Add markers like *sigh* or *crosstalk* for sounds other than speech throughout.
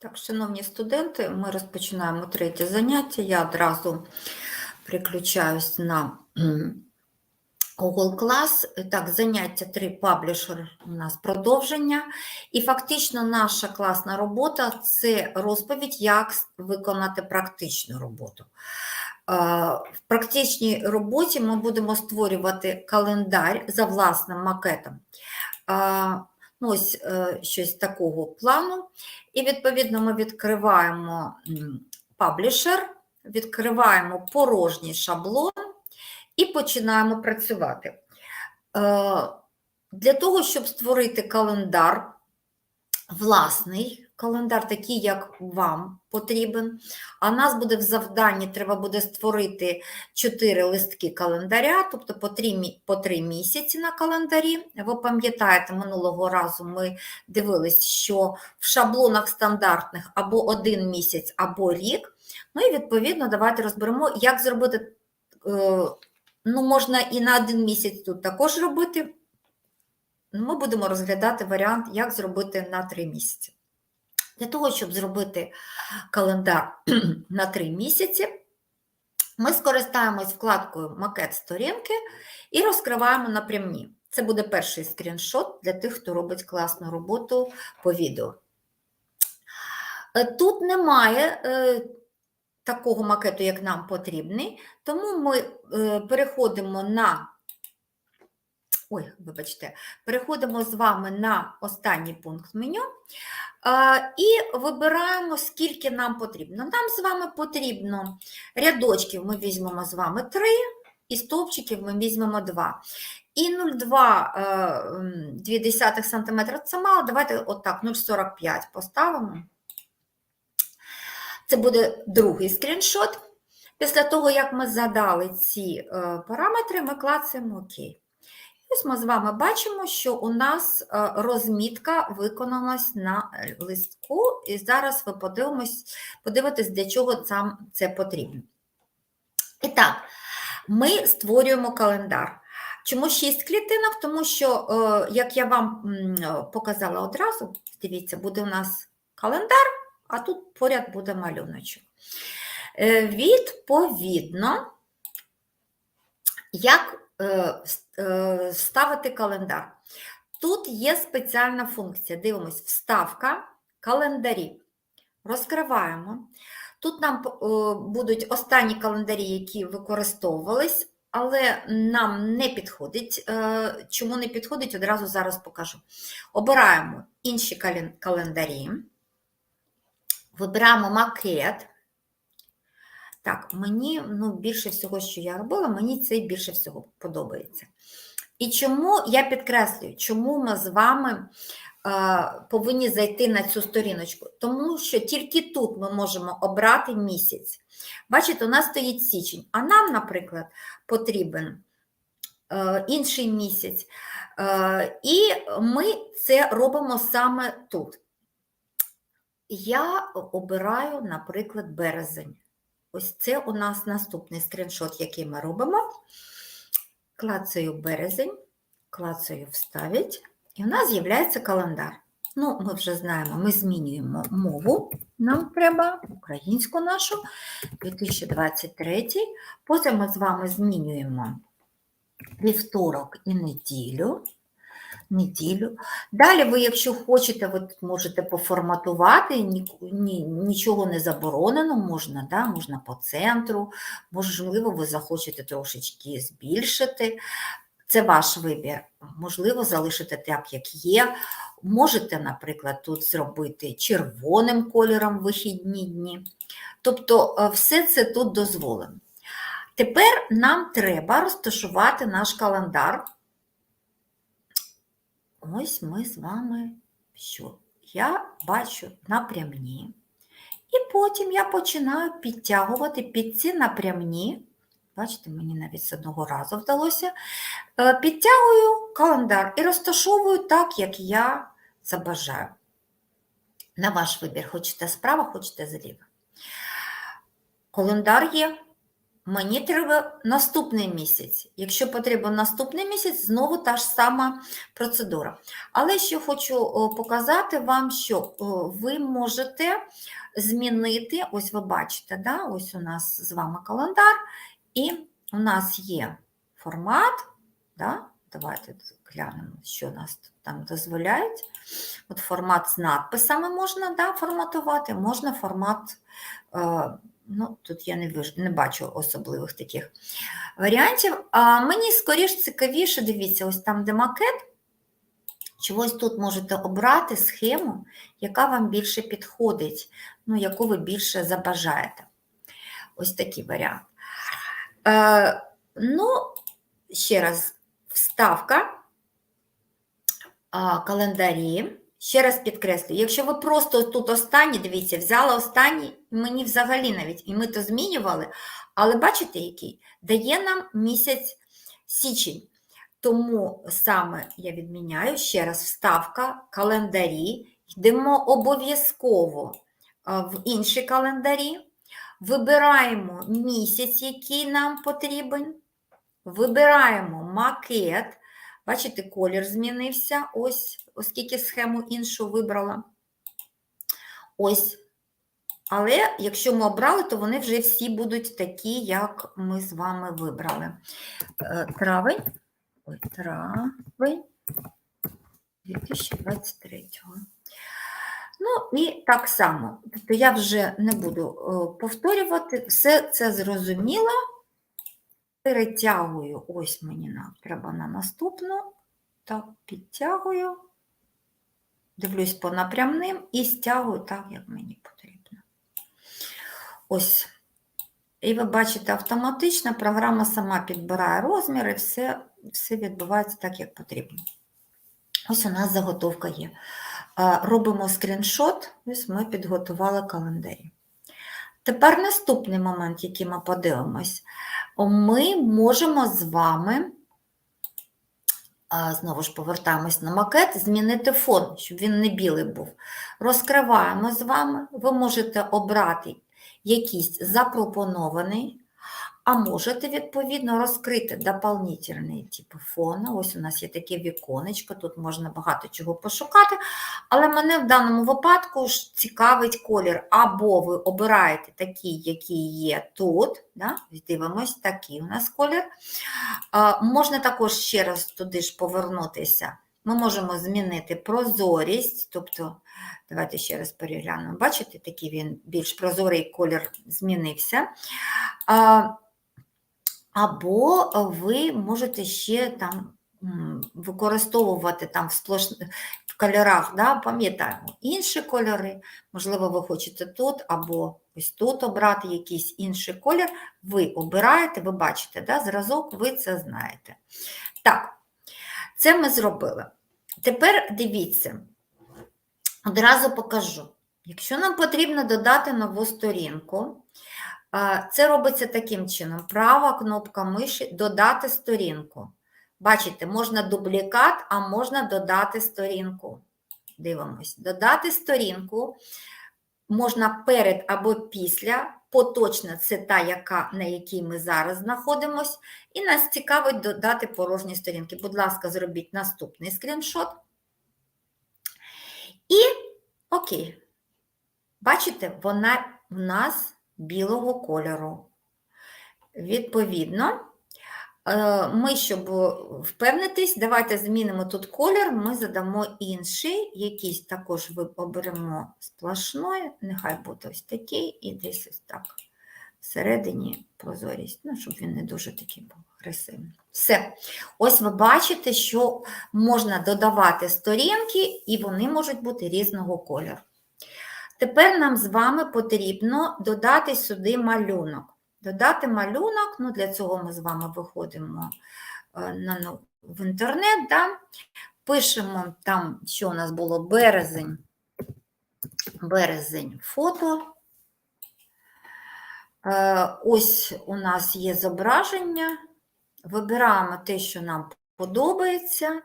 Так, шановні студенти, ми розпочинаємо третє заняття. Я одразу переключаюсь на Google Class. Так, заняття 3 паблішер у нас продовження. І фактично наша класна робота це розповідь, як виконати практичну роботу. Е, В практичній роботі ми будемо створювати календар за власним макетом. Ну, ось е, щось такого плану. І відповідно ми відкриваємо паблішер, відкриваємо порожній шаблон і починаємо працювати. Е, Для того, щоб створити календар, власний календар, такий, як вам потрібен, а нас буде в завданні, треба буде створити 4 листки календаря, тобто по 3, по 3 місяці на календарі. Ви пам'ятаєте, минулого разу ми дивились, що в шаблонах стандартних або один місяць, або рік. Ну і відповідно, давайте розберемо, як зробити. е, Ну, можна і на один місяць тут також робити. Ну, Ми будемо розглядати варіант, як зробити на три місяці. Для того, щоб зробити календар *clears throat* на три місяці, ми скористаємось вкладкою Макет сторінки і розкриваємо напрямні. Це буде перший скріншот для тих, хто робить класну роботу по відео. Е, Тут немає е, такого макету, як нам потрібний, тому ми е, переходимо на Ой, вибачте, переходимо з вами на останній пункт меню і вибираємо, скільки нам потрібно. Нам з вами потрібно рядочків ми візьмемо з вами 3, і стовпчиків ми візьмемо 2. І 0,2 см це мало, давайте отак 0,45 поставимо. Це буде другий скріншот. Після того, як ми задали ці е, параметри, ми клацаємо ОК. Ось ми з вами бачимо, що у нас е, розмітка виконалась на листку, і зараз ви подивимось, подивитесь, для чого сам це потрібно. І так, ми створюємо календар. Чому 6 клітинок? Тому що, е, як я вам е, показала одразу, дивіться, буде у нас календар, а тут поряд буде малюночок. Відповідно, як вставити календар. Тут є спеціальна функція. Дивимось, вставка, календарі. Розкриваємо. Тут нам е, будуть останні календарі, які використовувались, але нам не підходить. Е, Чому не підходить, одразу зараз покажу. Обираємо інші календарі, вибираємо макет. Так, мені ну, більше всього, що я робила, мені це більше всього подобається. І чому я підкреслюю, чому ми з вами е, повинні зайти на цю сторіночку? Тому що тільки тут ми можемо обрати місяць. Бачите, у нас стоїть січень, а нам, наприклад, потрібен е, інший місяць. Е, і ми це робимо саме тут. Я обираю, наприклад, березень. Ось це у нас наступний скріншот, який ми робимо. Клацаю березень, клацаю вставить, і у нас з'являється календар. Ну, ми вже знаємо, ми змінюємо мову. Нам треба українську нашу 2023. Потім ми з вами змінюємо вівторок і неділю. Неділю. Далі ви, якщо хочете, ви можете поформатувати, ні, ні, нічого не заборонено, можна, да, можна по центру, можливо, ви захочете трошечки збільшити. Це ваш вибір. Можливо, залишити так, як є. Можете, наприклад, тут зробити червоним кольором вихідні дні. Тобто, е, все це тут дозволено. Тепер нам треба розташувати наш календар. Ось ми з вами що? Я бачу напрямні. І потім я починаю підтягувати під ці напрямні. Бачите, мені навіть з одного разу вдалося. Е, Підтягую календар і розташовую так, як я забажаю. На ваш вибір, хочете справа, хочете зліва. Календар є, Мені треба наступний місяць. Якщо потрібен наступний місяць, знову та ж сама процедура. Але ще хочу показати вам, що ви можете змінити, ось ви бачите, да? ось у нас з вами календар, і у нас є формат. Да? Давайте глянемо, що нас там дозволяють. От формат з надписами можна да, форматувати, можна формат. Е, Ну, тут я не, виж... не бачу особливих таких варіантів. А мені скоріш цікавіше, дивіться, ось там, де макет, чогось тут можете обрати схему, яка вам більше підходить, ну, яку ви більше забажаєте. Ось такий варіант. Е, ну, ще раз, вставка, календарі. Ще раз підкреслюю, якщо ви просто тут останні, дивіться, взяла останній, мені взагалі навіть, і ми то змінювали, але бачите, який? Дає нам місяць січень. Тому саме я відміняю ще раз вставка, календарі, йдемо обов'язково в інші календарі, вибираємо місяць, який нам потрібен, вибираємо макет. Бачите, колір змінився, ось, оскільки схему іншу вибрала. Ось. Але якщо ми обрали, то вони вже всі будуть такі, як ми з вами вибрали. Е, Травень. Ой, травень 2023. Ну, і так само. Тобто я вже не буду е, повторювати, все це зрозуміло перетягую, ось мені треба на наступну, так, підтягую, дивлюсь по напрямним і стягую так, як мені потрібно. Ось. І ви бачите, автоматично програма сама підбирає розміри, все, все відбувається так, як потрібно. Ось у нас заготовка є. Робимо скріншот, ось ми підготували календарі. Тепер наступний момент, який ми подивимось, ми можемо з вами, знову ж повертаємось на макет, змінити фон, щоб він не білий був. Розкриваємо з вами, ви можете обрати якийсь запропонований, а можете, відповідно, розкрити дополнительний тип фона. Ось у нас є таке віконечко, тут можна багато чого пошукати, але мене в даному випадку ж цікавить колір. Або ви обираєте такий, який є тут, да? дивимось, такий у нас колір. А, можна також ще раз туди ж повернутися. Ми можемо змінити прозорість, тобто, давайте ще раз переглянемо. Бачите, такий він більш прозорий колір змінився. А, або ви можете ще там використовувати там в, сплош... в кольорах, да, пам'ятаємо, інші кольори, можливо, ви хочете тут або ось тут обрати якийсь інший колір, ви обираєте, ви бачите, да, зразок, ви це знаєте. Так, це ми зробили. Тепер дивіться, одразу покажу. Якщо нам потрібно додати нову сторінку, це робиться таким чином: права кнопка миші додати сторінку. Бачите, можна дублікат, а можна додати сторінку. Дивимось, додати сторінку можна перед або після. Поточна це та, яка, на якій ми зараз знаходимося, і нас цікавить додати порожні сторінки. Будь ласка, зробіть наступний скріншот. І окей. Бачите, вона в нас білого кольору. Відповідно, е, ми, щоб впевнитись, давайте змінимо тут колір, ми задамо інший, якийсь також оберемо сплошної, нехай буде ось такий, і десь ось так. Всередині прозорість, ну, щоб він не дуже такий був агресивний. Все. Ось ви бачите, що можна додавати сторінки, і вони можуть бути різного кольору. Тепер нам з вами потрібно додати сюди малюнок. Додати малюнок, ну для цього ми з вами виходимо е, на, в інтернет, да? пишемо там, що у нас було березень, березень фото. Е, ось у нас є зображення. Вибираємо те, що нам подобається.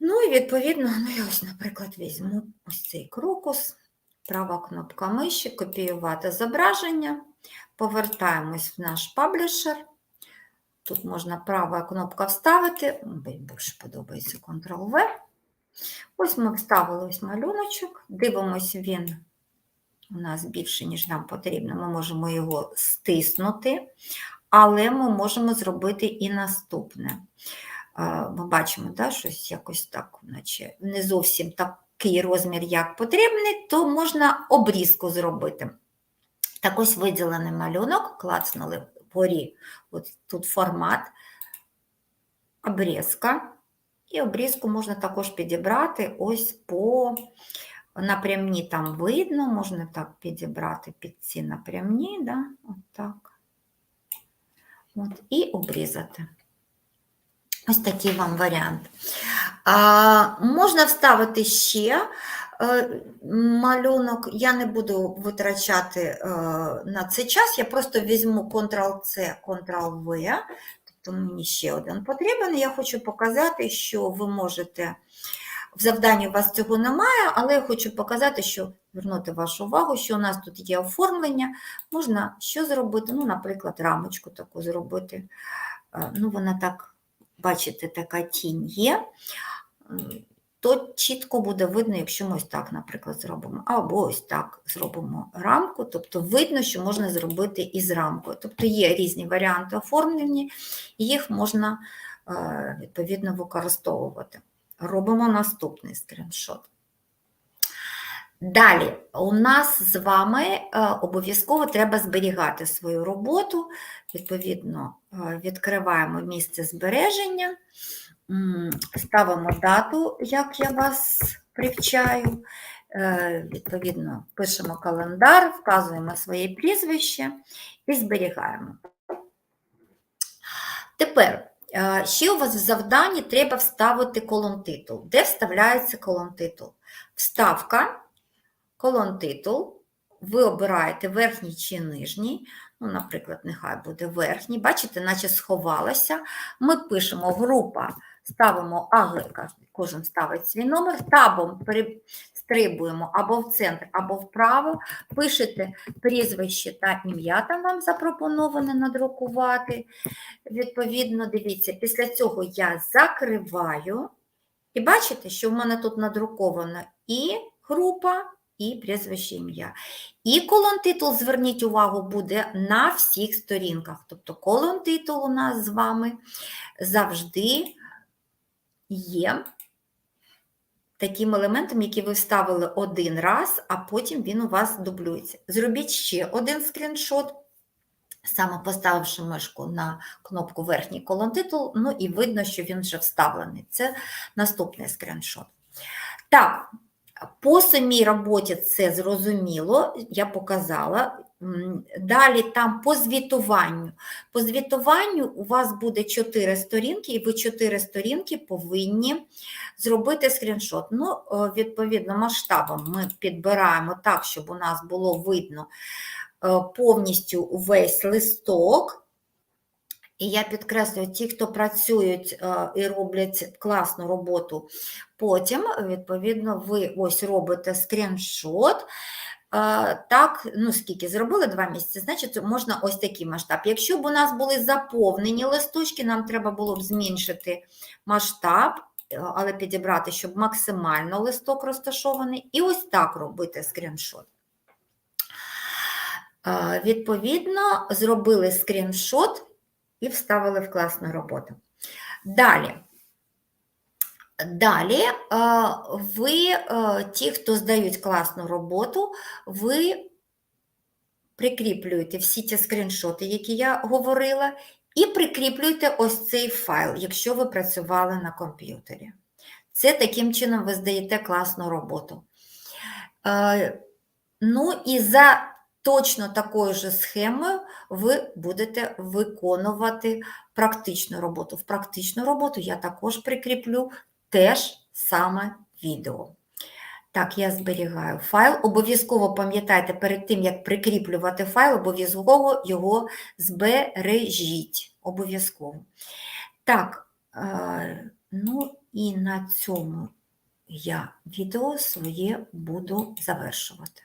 Ну і відповідно, ну я ось, наприклад, візьму ось цей крокус. Права кнопка миші, копіювати зображення, повертаємось в наш паблішер. Тут можна права кнопка вставити, мені більше подобається Ctrl-V. Ось ми вставили ось малюночок, дивимось, він у нас більше, ніж нам потрібно. Ми можемо його стиснути, але ми можемо зробити і наступне. Е, Ми бачимо, да, щось якось так, наче не зовсім такий розмір, як потрібний, то можна обрізку зробити. Так ось виділений малюнок, клацнули вгорі, от тут формат, обрізка. І обрізку можна також підібрати ось по напрямні там видно, можна так підібрати під ці напрямні, да? от так. От, і обрізати. Ось такий вам варіант. Можна вставити ще е, малюнок. Я не буду витрачати е, на цей час, я просто візьму Ctrl-C, Ctrl-V, тобто мені ще один потрібен. Я хочу показати, що ви можете. В завданні у вас цього немає, але я хочу показати, що звернути вашу увагу, що у нас тут є оформлення. Можна що зробити? Ну, наприклад, рамочку таку зробити. Е, Ну, вона так, бачите, така тінь є. То чітко буде видно, якщо ми ось так, наприклад, зробимо, або ось так зробимо рамку, тобто видно, що можна зробити із рамкою. Тобто є різні варіанти оформлення, і їх можна е, відповідно використовувати. Робимо наступний скріншот. Далі, у нас з вами е, обов'язково треба зберігати свою роботу. Відповідно, е, відкриваємо місце збереження, ставимо дату, як я вас привчаю. Е, Відповідно, пишемо календар, вказуємо своє прізвище і зберігаємо. Тепер, е, ще у вас в завданні треба вставити колон титул. Де вставляється колон титул? Вставка, колон титул. Ви обираєте верхній чи нижній, ну, наприклад, нехай буде верхній. Бачите, наче сховалася. Ми пишемо група, ставимо АГ, кожен ставить свій номер, табом перестрибуємо або в центр, або вправо, пишете прізвище та ім'я, там вам запропоноване надрукувати. Відповідно, дивіться, після цього я закриваю. І бачите, що в мене тут надрукована і група, і прізвище ім'я. І колон титул, зверніть увагу, буде на всіх сторінках. Тобто колон титул у нас з вами завжди є таким елементом, який ви вставили один раз, а потім він у вас дублюється. Зробіть ще один скріншот, саме поставивши мишку на кнопку верхній колон титул, ну і видно, що він вже вставлений. Це наступний скріншот. Так, по самій роботі це зрозуміло, я показала. Далі там по звітуванню. По звітуванню у вас буде 4 сторінки, і ви 4 сторінки повинні зробити скріншот. Ну, е, відповідно, масштабом ми підбираємо так, щоб у нас було видно е, повністю увесь листок. І я підкреслюю, ті, хто працюють е, і роблять класну роботу, потім, відповідно, ви ось робите скріншот. Так, ну скільки зробили два місяці, значить можна ось такий масштаб. Якщо б у нас були заповнені листочки, нам треба було б зменшити масштаб, е, але підібрати, щоб максимально листок розташований, і ось так робити скріншот. Відповідно, зробили скріншот і вставили в класну роботу. Далі. Далі, е, ви, е, ті, хто здають класну роботу, ви прикріплюєте всі ті скріншоти, які я говорила, і прикріплюєте ось цей файл, якщо ви працювали на комп'ютері. Це таким чином ви здаєте класну роботу. Е, Ну і за точно такою же схемою ви будете виконувати практичну роботу. В практичну роботу я також прикріплю теж саме відео. Так, я зберігаю файл. Обов'язково пам'ятайте, перед тим, як прикріплювати файл, обов'язково його збережіть. Обов'язково. Так, е, ну і на цьому я відео своє буду завершувати.